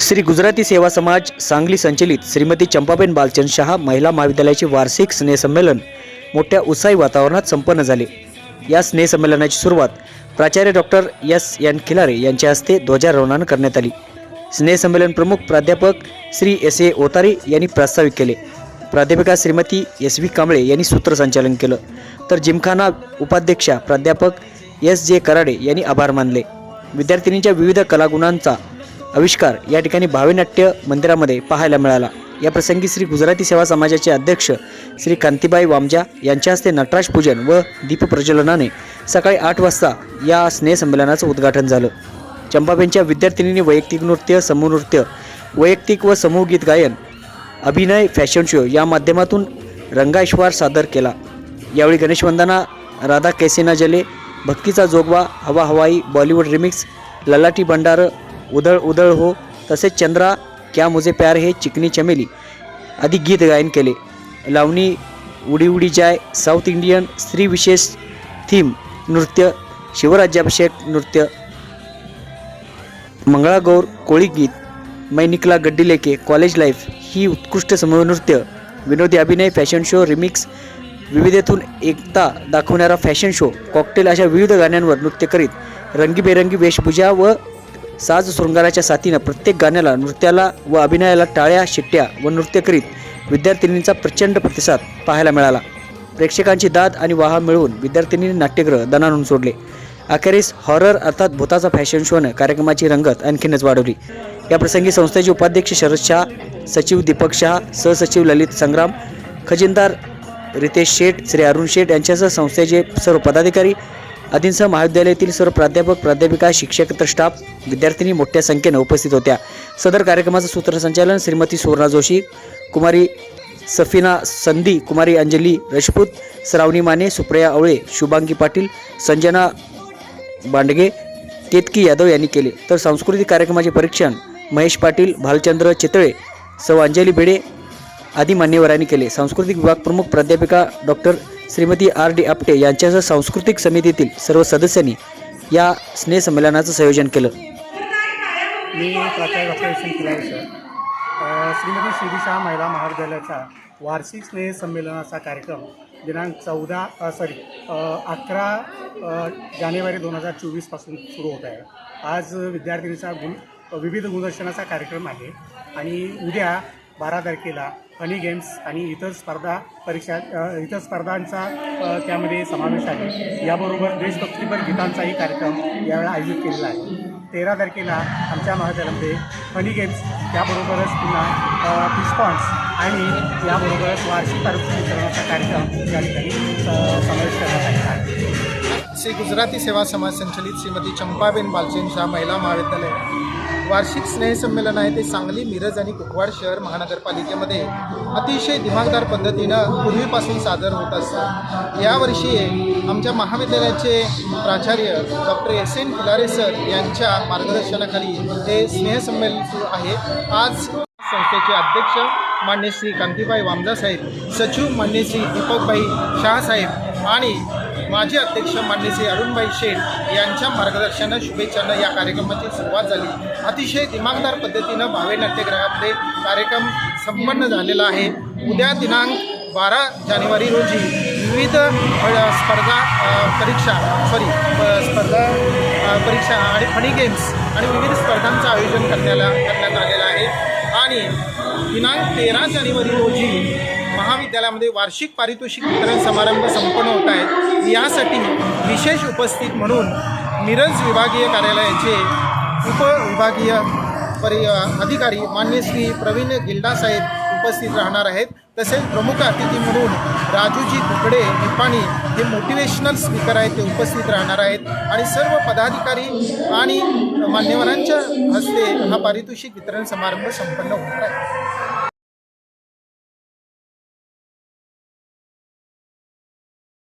श्री गुजराती सेवा समाज सांगली संचलित श्रीमती चंपाबेन बालचंद शहा महिला महाविद्यालयाचे वार्षिक स्नेहसंमेलन मोठ्या उत्साही वातावरणात संपन्न झाले. या स्नेहसंमेलनाची सुरुवात प्राचार्य डॉक्टर एस एन खिलारे यांच्या हस्ते ध्वजारोहणानं करण्यात आली. स्नेहसंमेलन प्रमुख प्राध्यापक श्री एस ए ओतारे यांनी प्रास्ताविक केले. प्राध्यापिका श्रीमती एस व्ही कांबळे यांनी सूत्रसंचालन केलं. तर जिमखाना उपाध्यक्षा प्राध्यापक एस जे कराडे यांनी आभार मानले. विद्यार्थिनींच्या विविध कलागुणांचा आविष्कार या ठिकाणी भावेनाट्य मंदिरामध्ये पाहायला मिळाला. या प्रसंगी श्री गुजराती सेवा समाजाचे अध्यक्ष श्री कांतीबाई वामजा यांच्या हस्ते नटराज पूजन व दीपप्रज्वलनाने सकाळी आठ वाजता या स्नेहसंमेलनाचं उद्घाटन झालं. चंपाबेनच्या विद्यार्थिनींनी वैयक्तिक नृत्य समूह नृत्य वैयक्तिक व समूह गीत गायन अभिनय फॅशन शो या माध्यमातून रंगाश्वार सादर केला. यावेळी गणेशवंदना राधा कैसेना जले भक्तीचा जोगवा हवा हवाई बॉलिवूड रिमिक्स ललाटी भंडारं उधळ उधळ हो तसेच चंद्रा क्या मुझे प्यार हे चिकनी चमेली आदी गीत गायन केले. लावणी उडी उडी जाय साऊथ इंडियन स्त्री विशेष थीम नृत्य शिवराज्याभिषेक नृत्य. मंगळागौर कोळी गीत मै निकला गड्डी लेके कॉलेज लाईफ ही उत्कृष्ट समूह नृत्य विनोदी अभिनय फॅशन शो रिमिक्स विविधेतून एकता दाखवणारा फॅशन शो कॉकटेल अशा विविध गाण्यांवर नृत्य करीत रंगीबेरंगी वेशभूषा व साज शृंगाराच्या साथीनं प्रत्येक गाण्याला नृत्याला व अभिनयाला टाळ्या शिट्ट्या व नृत्य करीत विद्यार्थिनींचा प्रचंड प्रतिसाद पाहायला मिळाला. प्रेक्षकांची दाद आणि वाह मिळवून विद्यार्थिनींनी नाट्यगृह दणानून सोडले. अखेरीस हॉरर अर्थात भूताचा फॅशन शोनं कार्यक्रमाची रंगत आणखीनच वाढवली. या प्रसंगी संस्थेचे उपाध्यक्ष शरद शहा सचिव दीपक शहा सहसचिव ललित संग्राम खजिनदार रितेश शेठ श्री अरुण शेठ यांच्यासह संस्थेचे सर्व पदाधिकारी आदींसह महाविद्यालयातील सर्व प्राध्यापक प्राध्यापिका शिक्षक तर स्टाफ विद्यार्थिनी मोठ्या संख्येनं उपस्थित होत्या. सदर कार्यक्रमाचं सूत्रसंचालन श्रीमती सुवर्णा जोशी कुमारी सफिना संधी कुमारी अंजली रजपूत श्रावणी माने सुप्रिया आवळे शुभांगी पाटील संजना बांडगे केतकी यादव यांनी केले. तर सांस्कृतिक कार्यक्रमाचे परीक्षण महेश पाटील भालचंद्र चितळे सौ अंजली भिडे आदी मान्यवरांनी केले. सांस्कृतिक विभाग प्रमुख प्राध्यापिका doctor Shrimati R D Apte यांच्यासह सांस्कृतिक समितीतील सर्व सदस्यांनी या स्नेहसंमेलनाचं संयोजन केलं. मी प्राचार्य doctor S N sir Shrimati Shirisha महिला महाविद्यालयाचा वार्षिक स्नेह संमेलनाचा कार्यक्रम दिनांक चौदा सॉरी अकरा जानेवारी दोन हजार चोवीसपासून सुरू होत आहे. आज विद्यार्थिनीचा गुण विविध गुणदर्शनाचा कार्यक्रम आहे आणि उद्या बारा तारखेला फनी गेम्स आणि इतर स्पर्धा परीक्षा इतर स्पर्धांचा त्यामध्ये समावेश आहे. याबरोबर देशभक्तीपर गीतांचाही कार्यक्रम यावेळेला आयोजित केलेला आहे. तेरा तारखेला आमच्या महाविद्यालयामध्ये फनी गेम्स त्याबरोबरच पुन्हा रिस्पॉन्स आणि याबरोबरच वार्षिक पारितोषिक वितरणाचा कार्यक्रम या ठिकाणी समावेश करण्यात आलेला आहे. श्री गुजराती सेवा समाज संचलित श्रीमती चंपाबेन बालचंद शाह महिला महाविद्यालय. वार्षिक स्नेहसंमेलन आहे. ते सांगली मिरज आणि कुपवाड शहर महानगरपालिकेमध्ये अतिशय दिमागदार पद्धतीनं पूर्वीपासून सादर होत असतं यावर्षी आमच्या महाविद्यालयाचे प्राचार्य doctor S N Khilare sir यांच्या मार्गदर्शनाखाली हे स्नेहसंमेलन सुरू आहे. आज संस्थेचे अध्यक्ष मान्य श्री कांतीबाई वामजा साहेब सचिव मान्य श्री दीपकबाई शहासाहेब आणि माजी अध्यक्ष मान्य श्री अरुणभाई शेठ यांच्या मार्गदर्शनानं शुभेच्छानं या कार्यक्रमाची सुरुवात झाली. अतिशय दिमागदार पद्धतीनं भावे नाट्यगृहामध्ये कार्यक्रम संपन्न झालेला आहे. उद्या दिनांक बारा जानेवारी रोजी विविध स्पर्धा परीक्षा सॉरी स्पर्धा परीक्षा आणि फनी गेम्स आणि विविध स्पर्धांचं आयोजन करण्याला करण्यात आलेलं आहे. आणि दिनांक तेरा जानेवारी रोजी महाविद्यालयामध्ये वार्षिक पारितोषिक वितरण समारंभ संपन्न होत आहे यासाठी विशेष उपस्थित म्हणून मिरज विभागीय कार्यालयाचे उपविभागीय परि अधिकारी मान्य श्री प्रवीण गिल्डासाहेब उपस्थित राहणार आहेत. तसेच प्रमुख अतिथी म्हणून राजूजी तुकडे निपाणी हे मोटिवेशनल स्पीकर आहेत ते उपस्थित राहणार आहेत. आणि सर्व पदाधिकारी आणि मान्यवरांच्या हस्ते हा पारितोषिक वितरण समारंभ संपन्न होणार आहे.